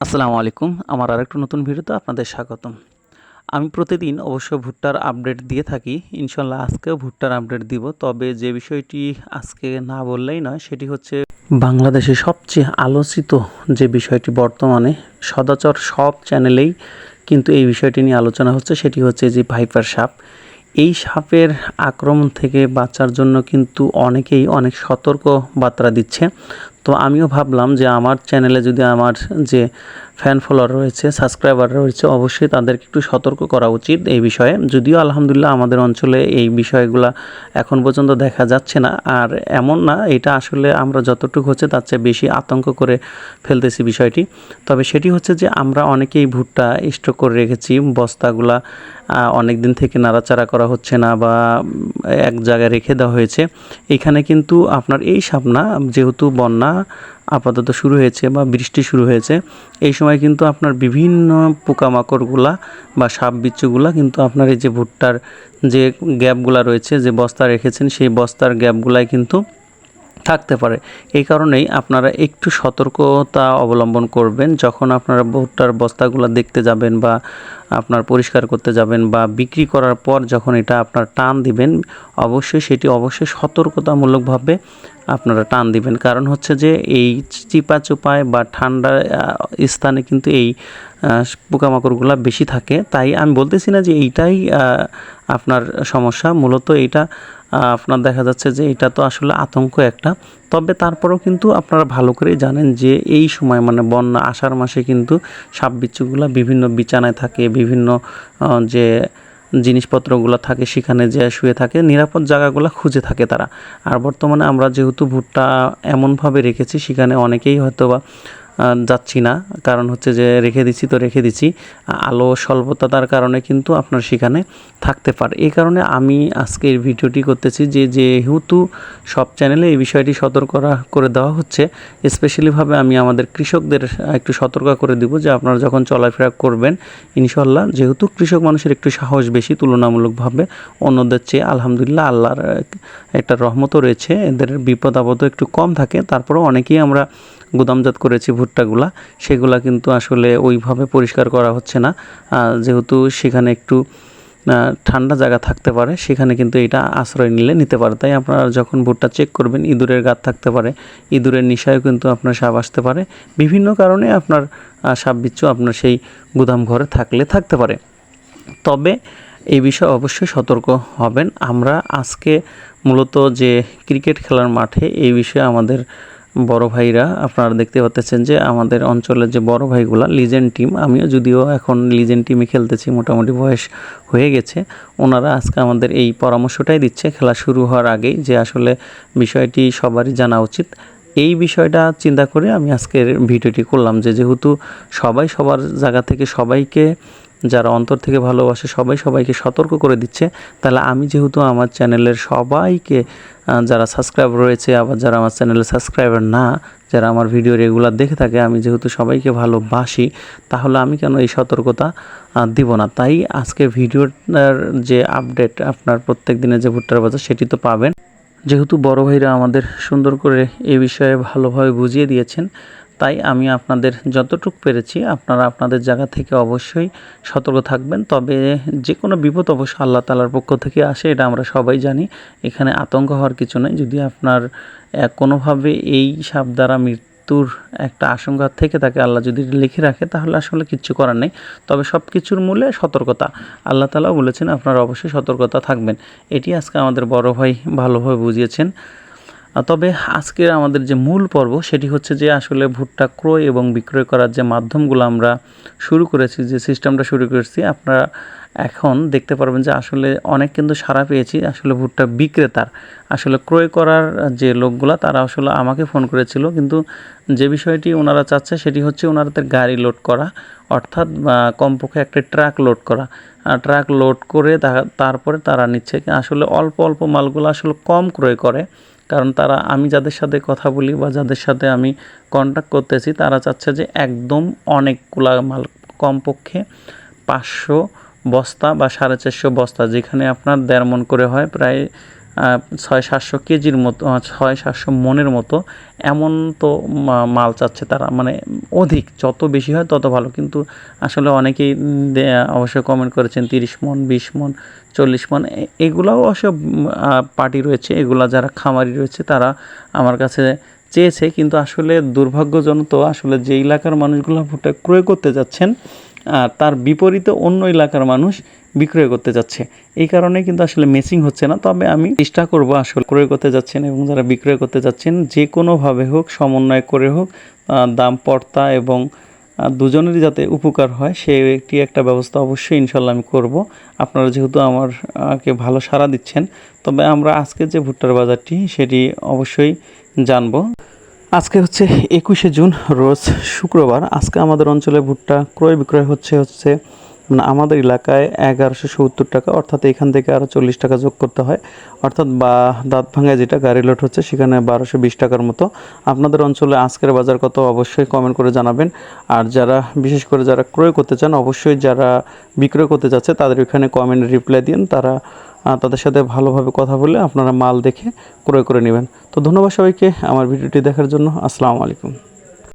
আসসালামু আলাইকুম। আমার আরেকটা নতুন ভিডিওতে আপনাদের স্বাগতম। আমি প্রতিদিন অবশ্য ভুট্টার আপডেট দিয়ে থাকি। ইনশাল্লাহ আজকেও ভুট্টার আপডেট দিব। তবে যে বিষয়টি আজকে না বললেই নয়, সেটি হচ্ছে বাংলাদেশে সবচেয়ে আলোচিত যে বিষয়টি বর্তমানে, সদাচর সব চ্যানেলেই কিন্তু এই বিষয়টি নিয়ে আলোচনা হচ্ছে, সেটি হচ্ছে যে ভাইপার সাপ। এই সাপের আক্রমণ থেকে বাঁচার জন্য কিন্তু অনেকেই অনেক সতর্ক বার্তা দিচ্ছে। তো আমিও ভাবলাম যে আমার চ্যানেলে যদি আমার যে ফ্যান ফলোয়ার রয়েছে সাবস্ক্রাইবার রয়েছে, অবশ্যই তাদেরকে একটু সতর্ক করা উচিত এই বিষয়ে। যদিও আলহামদুলিল্লাহ আমাদের অঞ্চলে এই বিষয়গুলো এখন পর্যন্ত দেখা যাচ্ছে না। আর এমন না, এটা আসলে আমরা যতটুকু হচ্ছে তার চেয়ে বেশি আতঙ্ক করে ফেলতেছি বিষয়টি। তবে সেটি হচ্ছে যে আমরা অনেকেই ভুট্টা স্টক করে রেখেছি, বস্তাগুলা অনেক দিন থেকে নাড়াচাড়া করা হচ্ছে না বা এক জায়গায় রেখে দেওয়া হয়েছে। এখানে কিন্তু আপনার এই সাপনা, যেহেতু বন্যা আপাতত শুরু হয়েছে বা বৃষ্টি শুরু হয়েছে, এই সময় কিন্তু আপনার বিভিন্ন পোকামাকড়গুলা বা সাপ বিচ্ছুগুলা কিন্তু আপনার এই যে ভুট্টার যে গ্যাপগুলা রয়েছে, যে বস্তা রেখেছেন, সেই বস্তার গ্যাপগুলাই কিন্তু থাকতে পারে। এই কারণেই আপনারা একটু সতর্কতা অবলম্বন করবেন। যখন আপনারা ভুট্টার বস্তাগুলো দেখতে যাবেন বা আপনার পরিষ্কার করতে যাবেন বা বিক্রি করার পর যখন এটা আপনার টান দিবেন, অবশ্যই সেটি অবশ্যই সতর্কতামূলকভাবে আপনারা টান দিবেন। কারণ হচ্ছে যে এই চিপা চোপায় বা ঠান্ডা স্থানে কিন্তু এই পোকামাকড়গুলো বেশি থাকে। তাই আমি বলতেছি না যে এইটাই আপনার সমস্যা। মূলত এটা আপনার দেখা যাচ্ছে যে এটা তো আসলে আতঙ্ক একটা। তবে তারপরেও কিন্তু আপনারা ভালো করেই জানেন যে এই সময় মানে বন্যা আষাঢ় মাসে কিন্তু সাপ বিচ্ছুগুলো বিভিন্ন বিছানায় থাকে, বিভিন্ন যে জিনিসপত্রগুলো থাকে, সেখানে যে শুয়ে থাকে, নিরাপদ জায়গাগুলো খুঁজে থাকে তারা। আর বর্তমানে আমরা যেহেতু ভুট্টা এমনভাবে রেখেছি, সেখানে অনেকেই হয়তো বা যাচ্ছি না। কারণ হচ্ছে যে রেখে দিচ্ছি তো রেখে দিচ্ছি আলো স্বল্পতার কারণে কিন্তু আপনার সেখানে থাকতে পারে। এই কারণে আমি আজকে এই ভিডিওটি করতেছি যে যেহেতু সব চ্যানেলে এই বিষয়টি সতর্ক করে দেওয়া হচ্ছে স্পেশালিভাবে আমি আমাদের কৃষকদের একটু সতর্ক করে দিব যে আপনারা যখন চলাফেরা করবেন ইনশাল্লাহ যেহেতু কৃষক মানুষের একটু সাহস বেশি তুলনামূলকভাবে, অন্যদের চেয়ে আলহামদুলিল্লাহ আল্লাহর একটা রহমতও রয়েছে। এদের বিপদ আপদও একটু কম থাকে। তারপরেও অনেকেই আমরা গুদামজাত করেছি ভুট্টাগুলা, সেগুলা কিন্তু আসলে ওইভাবে পরিষ্কার করা হচ্ছে না। যেহেতু সেখানে একটু ঠান্ডা জায়গা থাকতে পারে, সেখানে কিন্তু এটা আশ্রয় নিলে নিতে পারে। তাই আপনারা যখন ভুট্টা চেক করবেন, ইঁদুরের গাত থাকতে পারে, ইঁদুরের নিশায়ও কিন্তু আপনার সাপ আসতে পারে। বিভিন্ন কারণে আপনার সাপ বিচ্ছু আপনার সেই গুদাম ঘরে থাকলে থাকতে পারে। তবে এই বিষয়ে অবশ্যই সতর্ক হবেন। আমরা আজকে মূলত যে ক্রিকেট খেলার মাঠে এই বিষয়ে আমাদের বড় ভাইরা আপনারা দেখতে পাচ্ছেন যে আমাদের অঞ্চলের যে বড় ভাইগুলা লিজেন্ড টিম আমিও যদিও এখন লিজেন্ড টিমে খেলতেছি, মোটামুটি বয়স হয়ে গেছে। ওনারা আজকে আমাদের এই পরামর্শটাই দিচ্ছে, খেলা শুরু হওয়ার আগেই যে আসলে বিষয়টি সবারই জানা উচিত। এই বিষয়টা চিন্তা করে আমি আজকের ভিডিওটি করলাম যে যেহেতু সবাই সবার জায়গা থেকে সবাইকে যারা অন্তর থেকে ভালোবাসে সবাই সবাইকে সতর্ক করে দিচ্ছে। তাহলে আমি যেহেতু আমার চ্যানেলের সবাইকে যারা সাবস্ক্রাইব রয়েছে আবার যারা আমার চ্যানেলের সাবস্ক্রাইবার না, যারা আমার ভিডিও রেগুলার দেখে থাকে, আমি যেহেতু সবাইকে ভালোবাসি, তাহলে আমি কেন এই সতর্কতা দিব না? তাই আজকে ভিডিওর যে আপডেট আপনার প্রত্যেক দিনে যে ভুট্টার বাজার সেটি তো পাবেন। যেহেতু বড় ভাইরা আমাদের সুন্দর করে এ বিষয়ে ভালোভাবে বুঝিয়ে দিয়েছেন তাই আমি আপনাদের যতটুকু পেরেছি, আপনারা আপনাদের জায়গা থেকে অবশ্যই সতর্ক থাকবেন। তবে যে কোনো বিপদ অবশ্য আল্লাহ তালার পক্ষ থেকে আসে, এটা আমরা সবাই জানি। এখানে আতঙ্ক হওয়ার কিছু নেই। যদি আপনার কোনোভাবে এই সাপ দ্বারা মৃত্যুর একটা আশঙ্কা থেকে থাকে, আল্লাহ যদি লিখে রাখে, তাহলে আসলে কিচ্ছু করার নেই। তবে সব কিছুর মূলে সতর্কতা। আল্লাহ তালাও বলেছেন, আপনারা অবশ্যই সতর্কতা থাকবেন। এটি আজকে আমাদের বড় ভাই ভালোভাবে বুঝিয়েছেন। তবে আজকের আমাদের যে মূল পর্ব সেটি হচ্ছে যে আসলে ভুট্টা ক্রয় এবং বিক্রয় করার যে মাধ্যমগুলো আমরা শুরু করেছি, যে সিস্টেমটা শুরু করেছি, আপনারা এখন দেখতে পারবেন যে আসলে অনেক কিন্তু সারা পেয়েছি আসলে ভুট্টা বিক্রেতার। আসলে ক্রয় করার যে লোকগুলা তারা আসলে আমাকে ফোন করেছিল, কিন্তু যে বিষয়টি ওনারা চাচ্ছে সেটি হচ্ছে ওনাদের গাড়ি লোড করা, অর্থাৎ কমপক্ষে একটা ট্রাক লোড করা। ট্রাক লোড করে তারপরে তারা নিচ্ছে। আসলে অল্প অল্প মালগুলো আসলে কম ক্রয় করে। কারণ তারা, আমি যাদের সাথে কথা বলি বা যাদের সাথে আমি কন্ট্যাক্ট করতেছি, তারা চাচ্ছে যে একদম অনেকগুলা মাল কমপক্ষে পাঁচশো বস্তা বা সাড়ে চারশো বস্তা, যেখানে আপনার দেড় মন করে হয়, প্রায় ছয় সাতশো কেজির মতো ছয় সাতশো মনের মতো এমন তো মাল চাচ্ছে তারা। মানে অধিক, যত বেশি হয় তত ভালো। কিন্তু আসলে অনেকেই অবশ্যই কমেন্ট করেছেন, তিরিশ মন, বিশ মন, চল্লিশ মন এগুলাও অবশ্য পার্টি রয়েছে। এগুলা যারা খামারি রয়েছে তারা আমার কাছে চেয়েছে। কিন্তু আসলে দুর্ভাগ্যজনক আসলে যে এলাকার মানুষগুলো ভুট্টা ক্রয় করতে যাচ্ছেন আর তার বিপরীতে অন্য এলাকার মানুষ বিক্রয় করতে যাচ্ছে। এই কারণে কিন্তু আসলে মেসিং হচ্ছে না। তবে আমি চেষ্টা করব আসলে ক্রয় করতে যাচ্ছেন এবং যারা বিক্রয় করতে যাচ্ছেন যে কোনোভাবে হোক সমন্বয় করে হোক দাম পর্তা এবং দুজনেরই যাতে উপকার হয় সে একটি একটা ব্যবস্থা অবশ্যই ইনশাল্লাহ আমি করব। আপনারা যেহেতু আমার আহ, কে ভালো সাড়া দিচ্ছেন তবে আমরা আজকে যে ভুট্টার বাজারটি সেটি অবশ্যই জানব। আজকে হচ্ছে একুশে জুন রোজ শুক্রবার। আজকে আমাদের অঞ্চলে ভুট্টা ক্রয় বিক্রয় হচ্ছে হচ্ছে আমাদের এলাকায় এগারোশো সত্তর টাকা, অর্থাৎ এখান থেকে আরও চল্লিশ টাকা যোগ করতে হয়। অর্থাৎ বা দাঁত ভাঙায় যেটা গাড়ি লোড হচ্ছে, সেখানে বারোশো বিশ টাকার মতো। আপনাদের অঞ্চলে আজকের বাজার কত, অবশ্যই কমেন্ট করে জানাবেন। আর যারা, বিশেষ করে যারা ক্রয় করতে চান, অবশ্যই যারা বিক্রয় করতে যাচ্ছে, তাদের ওখানে কমেন্ট রিপ্লাই দিন। তারা তাদের সাথে ভালোভাবে কথা বলে আপনারা মাল দেখে ক্রয় করে নেবেন। তো ধন্যবাদ সবাইকে আমার ভিডিওটি দেখার জন্য। আসসালামু আলাইকুম।